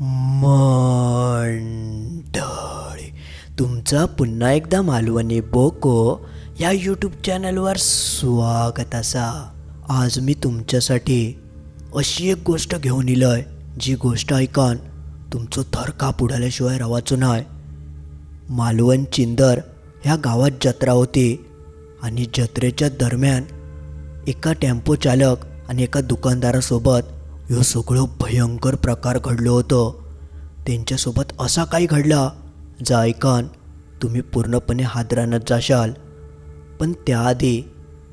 मंडळी तुमचं पुन्हा एकदा मालवणी बोको या यूट्यूब चॅनलवर स्वागत असा. आज मी तुमच्यासाठी अशी एक गोष्ट घेऊन आहे जी गोष्ट ऐकून तुमचं थर काप उडाल्याशिवाय रवाचो नाही मालवण चिंदर ह्या गावात जत्रा होती आणि जत्रेच्या दरम्यान एका टेम्पो चालक आणि एका दुकानदारासोबत ह्यो सगळं भयंकर प्रकार घडलं होतं. त्यांच्यासोबत असा काही घडला जा ऐकान तुम्ही पूर्णपणे हादरानच जाशाल. पण त्याआधी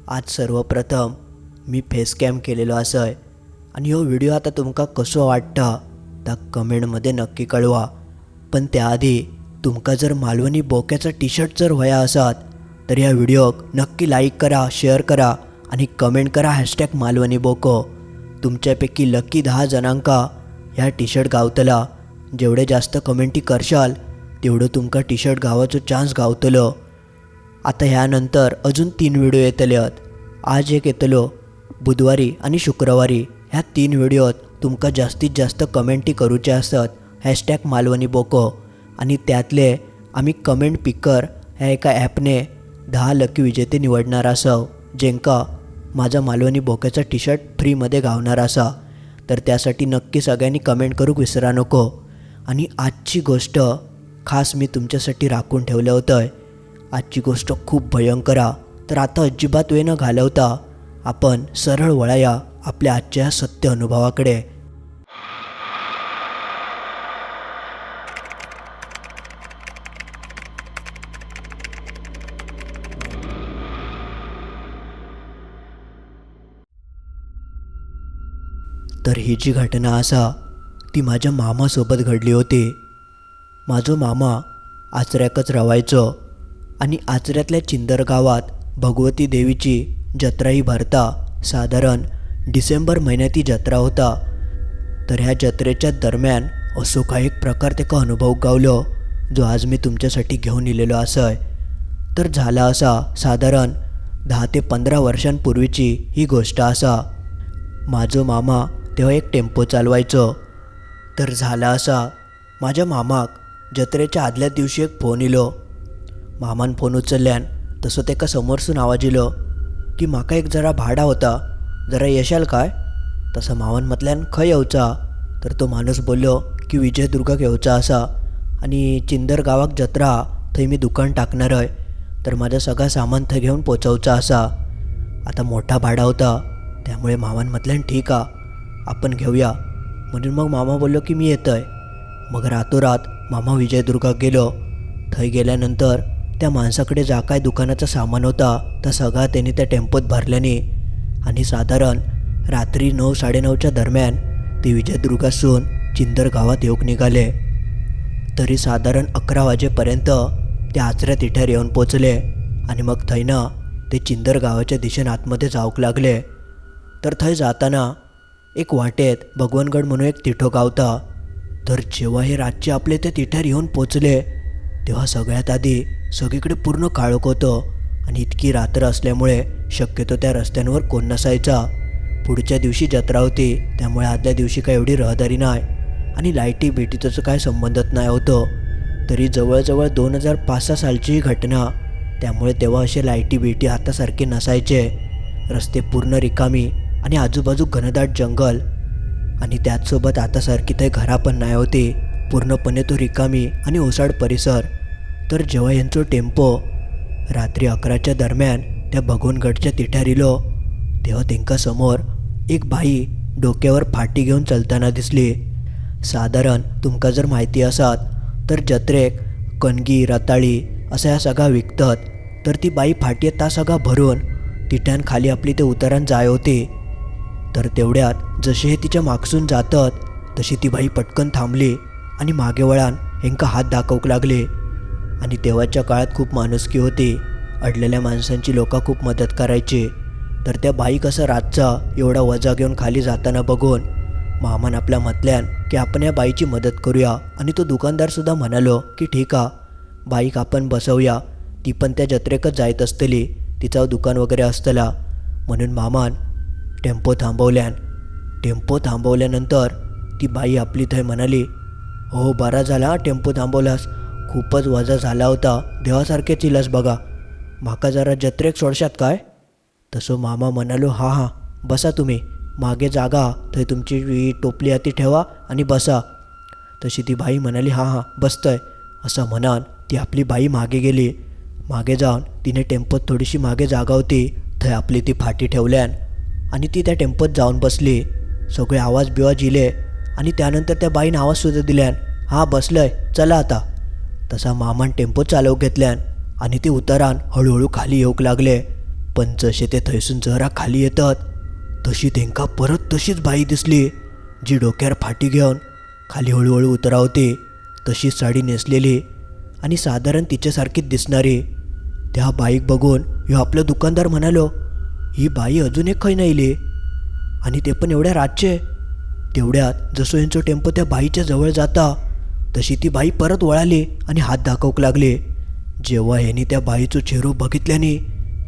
आज सर्वप्रथम मी फेस कॅम केलेलो असय आणि हो व्हिडिओ आता तुमका कसो वाटता त्या कमेंटमध्ये नक्की कळवा. पण त्याआधी तुमका जर मालवणी बोक्याचा टी शर्ट जर व्हया असात तर या व्हिडिओक नक्की लाईक करा शेअर करा आणि कमेंट करा हॅशटॅग मालवणी बोको. तुमच्यापैकी लकी दहा जणांका ह्या टी शर्ट गावतला. जेवढे जास्त कमेंटी करशाल तेवढं तुमका टी शर्ट गावाचो चान्स गावतलो. आता ह्यानंतर अजून तीन व्हिडिओ येतले आहेत आज एक येतलो बुधवारी आणि शुक्रवारी. ह्या तीन व्हिडिओत तुमका जास्तीत जास्त कमेंटी करूचे असतात हॅशटॅग मालवणी बोको. आणि त्यातले आम्ही कमेंट पिकर ह्या एका ॲपने दहा लकी विजेते निवडणार असाव जेंका माझा मालवणी बोक्याचा टी शर्ट फ्रीमध्ये गावणार असा. तर त्यासाठी नक्की सगळ्यांनी कमेंट करू विसरा नको. आणि आजची गोष्ट खास मी तुमच्यासाठी राखून ठेवलं होतं आजची गोष्ट खूप भयंकर तर आता अजिबात वेळ न घालवता आपण सरळ वळाया आपल्या आजच्या सत्य अनुभवाकडे. तर ही जी घटना असा ती माझ्या मामासोबत घडली होती. माझो मामा आचऱ्याकच रवायचो आणि आचऱ्यातल्या चिंदर गावात भगवती देवीची जत्राही भरता साधारण डिसेंबर महिन्यात ही जत्रा होता. तर ह्या जत्रेच्या दरम्यान असो काही एक प्रकार त्याका अनुभव गावलो जो आज मी तुमच्यासाठी घेऊन इलेलो असय. तर झाला असा साधारण दहा ते पंधरा वर्षांपूर्वीची ही गोष्ट असा. माझो मामा तेव्हा एक टेम्पो चालवायचो. तर झाला असा. माझ्या मामाक जत्रेच्या आदल्या दिवशी एक फोन इलो. मामान फोन उचलल्यान तसं तेका समोरसून आवाज इलो की म्हाका एक जरा भाडा होता. जरा येशाल काय? तसं मामान म्हटल्यान खंय येवचा? तर तो माणूस बोललो की विजयदुर्गाक येवचा असा. आणि चिंदर गावाक जत्रा. हा, थंय मी दुकान टाकणार आहे तर माझं सगळं सामान थंय घेऊन पोचवचा असा. आता मोठा भाडा होता. त्यामुळे मामान म्हटल्यान ठीक आ. आपण घेऊया. म्हणून मग मामा बोललो की मी येतोय. मग रातोरात मामा विजयदुर्गात गेलो. थंय गेल्यानंतर त्या माणसाकडे जा काय दुकानाचं सामान होता तर सगळा त्यांनी त्या टेम्पोत भरल्याने. आणि साधारण रात्री नऊ साडेनऊच्या दरम्यान ते विजयदुर्गासून चिंदर गावात येऊक निघाले. तरी साधारण अकरा वाजेपर्यंत ते आचऱ्यात तिठ्यावर येऊन पोचले आणि मग थंयना ते चिंदर गावाच्या दिशेने आतमध्ये जाऊक लागले. तर थंय जाताना एक वाटेत भगवानगड म्हणून एक तिठो गावता. तर जेव्हा हे रातचे आपले ते तिठ्यार येऊन पोचले तेव्हा सगळ्यात आधी सगळीकडे पूर्ण काळोख होतं आणि इतकी रात्र असल्यामुळे शक्यतो त्या रस्त्यांवर कोण नसायचा. पुढच्या दिवशी जत्रा होती त्यामुळे आदल्या दिवशी काय एवढी रहदारी नाही आणि लाईटी बिटीचं काय संबंधच नाही होतं. तरी जवळजवळ दोन हजार पाच सहा सालची ही घटना त्यामुळे तेव्हा असे लाईटी बिटी आतासारखे नसायचे. रस्ते पूर्ण रिकामी आणि आजूबाजू घनदाट जंगल. आणि त्याचसोबत आतासारखी ते घरा पण नाही होती. पूर्णपणे तो रिकामी आणि ओसाड परिसर. तर जेव्हा यांचं टेम्पो रात्री अकराच्या दरम्यान त्या भगवनगडच्या तिठ्यार इलो तेव्हा त्यांका समोर एक बाई डोक्यावर फाटी घेऊन चलताना दिसली. साधारण तुमका जर माहिती असात तर जत्रेक कणगी रताळी असा ह्या सगळा विकतात. तर ती बाई फाटीत ता सगळा भरून तिठ्यान खाली आपली ते उतरान जाय होती. तर तेवढ्यात जसे हे तिच्या मागसून जातात तशी ती बाई पटकन थांबली आणि मागे वळान हेंका हात दाखवूक लागले. आणि तेव्हाच्या काळात खूप माणुसकी होती. अडलेल्या माणसांची लोक खूप मदत करायचे. तर त्या बाई कसं रातचा एवढा वजा घेऊन खाली जाताना बघून मामान आपल्या म्हटल्यान की आपण या बाईची मदत करूया. आणि तो दुकानदारसुद्धा म्हणालो की ठीक आ बाईक आपण बसवूया. ती पण त्या जत्रेकच जायत असतली. तिचा दुकान वगैरे असतला. म्हणून मामान टेम्पो थांबवल्यान. टेम्पो थांबवल्यानंतर ती बाई आपली थंय म्हणाली हो बरा झाला टेम्पो थांबवलास. खूपच वजा झाला होता. देवासारखेच इलास बघा. माका जरा जत्रेक सोडशात काय? तसं मामा म्हणालो हा हां. बसा तुम्ही. मागे जागा. थंय तुमची टोपली हाती ठेवा आणि बसा. तशी ती बाई म्हणाली हां हां. बसतंय. असं म्हणान ती आपली बाई मागे गेली. मागे जाऊन तिने टेम्पोत थोडीशी मागे जागा होती. थंय आपली ती फाटी ठेवल्यान आणि ती त्या टेम्पोत जाऊन बसली. सगळे आवाज बिवाज इले आणि त्यानंतर त्या बाईनं आवाजसुद्धा दिल्यान हां बसलंय चला आता. तसा मामान टेम्पो चालव घेतल्यान आणि ते उतारान हळूहळू खाली येऊक लागले. पण जसे ते थंयसून जरा खाली येतात तशी तेंका परत तशीच बाई दिसली जी डोक्यावर फाटी घेऊन खाली हळूहळू उतरावते. तशीच साडी नेसलेली आणि साधारण तिच्यासारखीच दिसणारी. त्या बाईक बघून ह्यो आपलं दुकानदार म्हणालो ही बाई अजून एक खंय नाहीली आणि ते पण एवढ्या रातचे. तेवढ्यात जसं यांचं टेम्पो त्या बाईच्या जवळ जाता तशी ती बाई परत वळाली आणि हात दाखवूक लागले. जेव्हा यांनी त्या बाईचं चेहरो बघितल्याने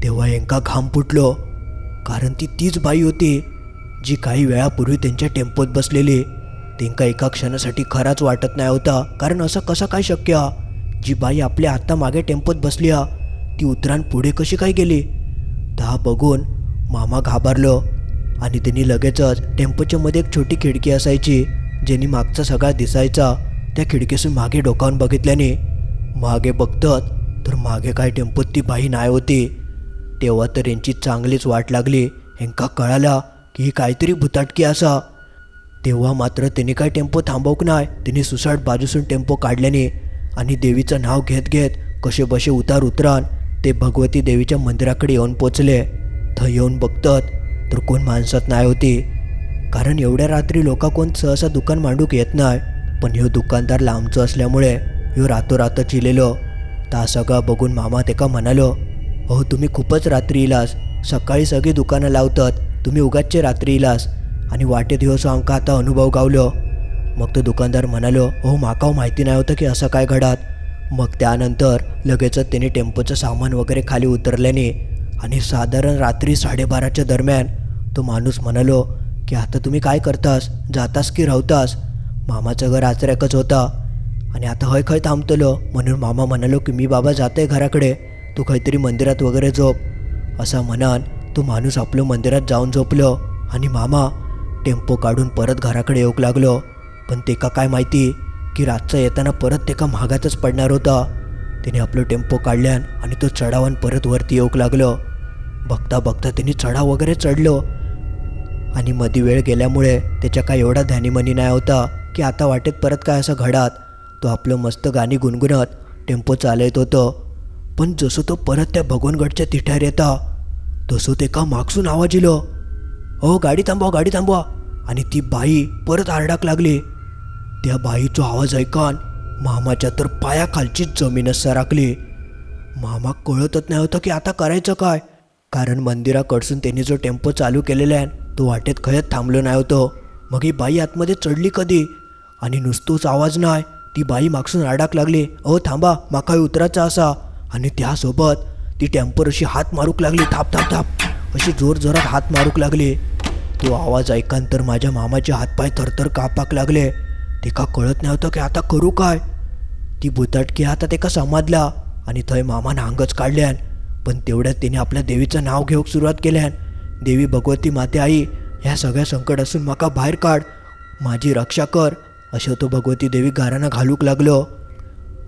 तेव्हा यांका घाम फुटलो. कारण ती तीच बाई होती जी काही वेळापूर्वी त्यांच्या टेम्पोत बसलेली. त्यांका एका क्षणासाठी खराच वाटत नाही होता कारण असं कसं काय शक्य? जी बाई आपल्या आत्ता मागे टेम्पोत बसली ती उतरान पुढे कशी काय गेली? ता बघून मामा घाबरलो आणि त्यांनी लगेचच टेम्पोच्या मध्ये एक छोटी खिडकी असायची ज्यांनी मागचा सगळा दिसायचा. त्या खिडकीसून मागे डोकावून बघितल्याने मागे बघतात तर मागे काय टेम्पोत ती बाई नाही होती. तेव्हा तर यांची चांगलीच वाट लागली. हेंका कळाला की ही काहीतरी भुताटकी असा. तेव्हा मात्र त्याने काय टेम्पो थांबवक नाही तिने सुसाट बाजूसून टेम्पो काढल्याने आणि देवीचं नाव घेत घेत कसे बसे उतार उतरान ते भगवती देवीच्या मंदिराकडे येऊन पोचले. इथं येऊन बघतात तर कोण माणसात नाही होती. कारण एवढ्या रात्री लोका कोण सहसा दुकान मांडूक येत नाही. पण ह्यो दुकानदार लांबचं असल्यामुळे ह्यो रातोरात चिलेलो ता सगळं बघून मामा तेका म्हणालो अहो तुम्ही खूपच रात्री इलास. सकाळी सगळी दुकानं लावतात. तुम्ही उगाचचे रात्री इलास. आणि वाटेत ह्यो असं आमका आता अनुभव गावलो. मग तो दुकानदार म्हणालो अहो माकाव हो माहिती नाही होतं की असं काय घडात. मग त्यानंतर लगेचच त्याने टेम्पोचं सामान वगैरे खाली उतरल्याने आणि साधारण रात्री साडेबाराच्या दरम्यान तो माणूस म्हणालो की आता तुम्ही काय करतास? जातास की राहतास? मामाचं घर आचऱ्याकच होता. आणि आता हय खय थांबतलो म्हणून मामा म्हणालो की मी बाबा जाते घराकडे तू काहीतरी मंदिरात वगैरे झोप. असा म्हणान तो माणूस आपलं मंदिरात जाऊन झोपलो आणि मामा टेम्पो काढून परत घराकडे येऊक लागलो. पण तेका काय माहिती की रातचा येताना परत तेका महागातच पडणार होता. त्याने आपलं टेम्पो काढल्यान आणि तो चढावान परत वरती येऊक लागलो. बघता बघता त्यांनी चढा वगैरे चढलो. आणि मधी वेळ गेल्यामुळे त्याच्या काय एवढा ध्यानीमनी नाही होता की आता वाटेत परत काय असं घडात. तो आपलं मस्त गाणी गुणगुणत टेम्पो चालत होतं. पण जसं तो परत त्या भगवनगडच्या तिठ्यावर येता तसं ते का मागसून आवाज इलो हो गाडी थांबवा गाडी थांबवा. आणि ती बाई परत आरडाक लागली. त्या बाईचा आवाज ऐकान मामाच्या तर पायाखालचीच जमीनच सराकली मामा कळतच नाही होतं की आता करायचं काय. कारण मंदिराकडसून त्यांनी जो टेम्पो चालू केलेला आहे तो वाटेत खयत थांबलो नाही होतो. मग ही बाई आतमध्ये चढली कधी? आणि नुसतोच आवाज नाही. ती बाई मागसून आडाक लागली. अहो थांबा माका उतरायचा असा. आणि त्यासोबत ती टेम्पोर अशी हात मारूक लागली. थाप थाप थाप अशी जोर जोरात हात मारूक लागली. तो आवाज ऐकान तर माझ्या मामाचे हातपाय थरथर कापाक लागले. ते का कळत नव्हतं की आता करू काय? ती भुताटकी आता ते का समाजला आणि थंय मामान हांगच काढल्यान पण तेवढ्यात तिने आपल्या देवीचं नाव घेऊक सुरुवात केल्यान देवी भगवती माते आई ह्या सगळ्या संकट असून माका बाहेर काढ. माझी रक्षा कर अशें तो भगवती देवी गाराणा घालूक लागलो.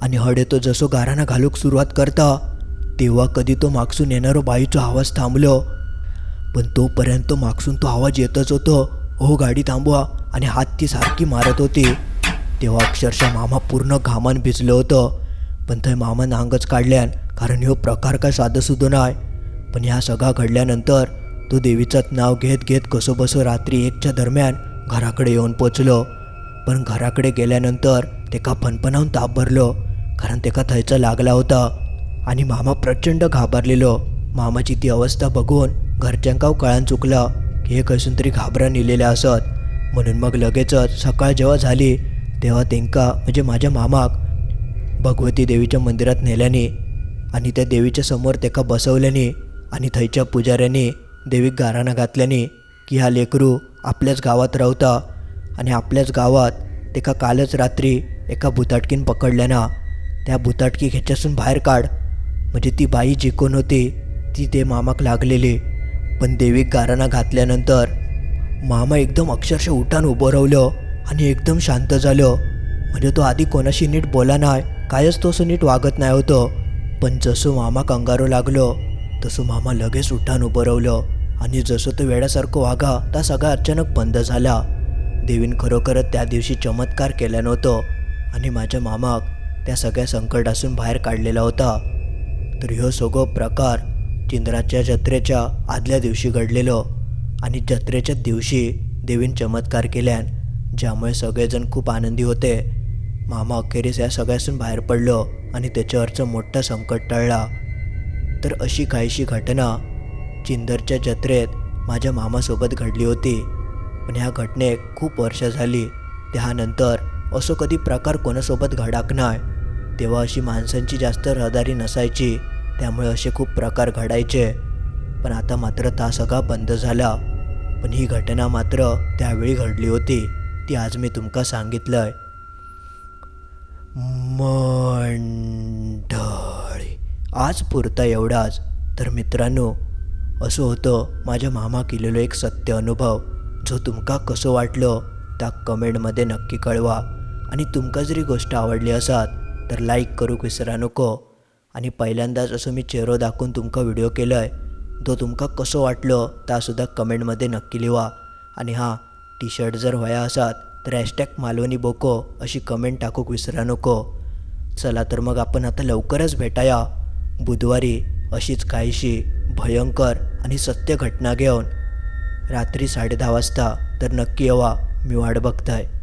आणि हडे तो जसो गाराणा घालूक सुरुवात करता तेव्हा कधी तो मागसून येणारो बाईचो आवाज थांबलो. पण तोपर्यंत तो मागसून तो आवाज येतच होतो. हो गाडी थांबवा. आणि हात ती सारखी मारत होती. तेव्हा अक्षरशः मामा पूर्ण घामान भिजलं होतं. पण थंय मामान अंगच काढल्यान कारण ह्यो प्रकार काय साधं नाही पण ह्या सगळा घडल्यानंतर तो देवीचंच नाव घेत घेत कसोबसो रात्री एकच्या दरम्यान घराकडे येऊन पोचलो. पण घराकडे गेल्यानंतर तेका फणफणावून ताप भरलो कारण तेका थंयचा लागला होता आणि मामा प्रचंड घाबरलेलो. मामाची ती अवस्था बघून घरच्यांकाव कळान चुकला की हे कसून तरी घाबरा नेलेले असत. म्हणून मग लगेचच सकाळ जेव्हा झाली तेव्हा त्यांका म्हणजे माझ्या मामाक भगवती देवीच्या मंदिरात नेल्याने आणि त्या देवीच्या समोर तेका बसवल्याने आणि थंयच्या पुजाऱ्याने देवीक गाराणा घातल्याने की हा लेकरू आपल्याच गावात रावता आणि आपल्याच गावात तेका कालच रात्री एका भुताटकीन पकडल्या ना त्या भुताटकी ह्याच्यासून बाहेर काढ. म्हणजे ती बाई जी कोण होती ती ते मामाक लागलेली. पण देवीक गाराणा घातल्यानंतर मामा एकदम अक्षरशः उठान उभं रावलं आणि एकदम शांत झालं. म्हणजे तो आधी कोणाशी नीट बोला नाही कायच तो असं नीट वागत नाही होतं. पण जसं मामा कंगारू लागलो तसं मामा लगेच उठान उभं आणि जसं तो वेड्यासारखं वागा त्या सगळा अचानक बंद झाला. देवीन खरोखरच त्या दिवशी चमत्कार केला नव्हतं आणि माझ्या मामाक त्या सगळ्या संकटासून बाहेर काढलेला होता. तर ह्यो सगळो प्रकार चिंद्राच्या जत्रेच्या आदल्या दिवशी घडलेलो आणि जत्रेच्या दिवशी देवीन चमत्कार केल्यान ज्यामुळे सगळेजण खूप आनंदी होते. मामा अखेरीस या सगळ्यासून बाहेर पडलो. आणि त्याच्यावरचं मोठं संकट टळला. तर अशी काहीशी घटना चिंदरच्या जत्रेत माझ्या मामासोबत घडली होती. पण ह्या घटनेक खूप वर्ष झाली. त्यानंतर असं कधी प्रकार कोणासोबत घडाक नाही तेव्हा अशी माणसांची जास्त रहदारी नसायची. त्यामुळे असे खूप प्रकार घडायचे. पण आता मात्र ता सगळा बंद झाला. पण ही घटना मात्र त्यावेळी घडली होती. ती आज मी तुमका सांगितलं आहे मंडळी. आज पुरता एवढाच. तर मित्रांनो असं होतं माझ्या मामा केलेलो एक सत्य अनुभव. जो तुमका कसं वाटलं त्या कमेंटमध्ये नक्की कळवा. आणि तुमका जरी गोष्ट आवडली असात तर लाईक करूक विसरा नको. आणि पहिल्यांदाच असं मी चेहरो दाखवून तुमका व्हिडिओ केलो आहे तो तुमका कसं वाटलं त्यासुद्धा कमेंटमध्ये नक्की लिहा आणि हां टी शर्ट जर व्हया असात तर हॅशटॅग मालवणी बोको अशी कमेंट टाकूक विसरा नको. चला तर मग आपण आता लवकरच भेटाया. बुधवारी अशीच काहीशी भयंकर आणि सत्य घटना घेऊन. रात्री साडे वाजता तर नक्की येवा मी वाट बघताय.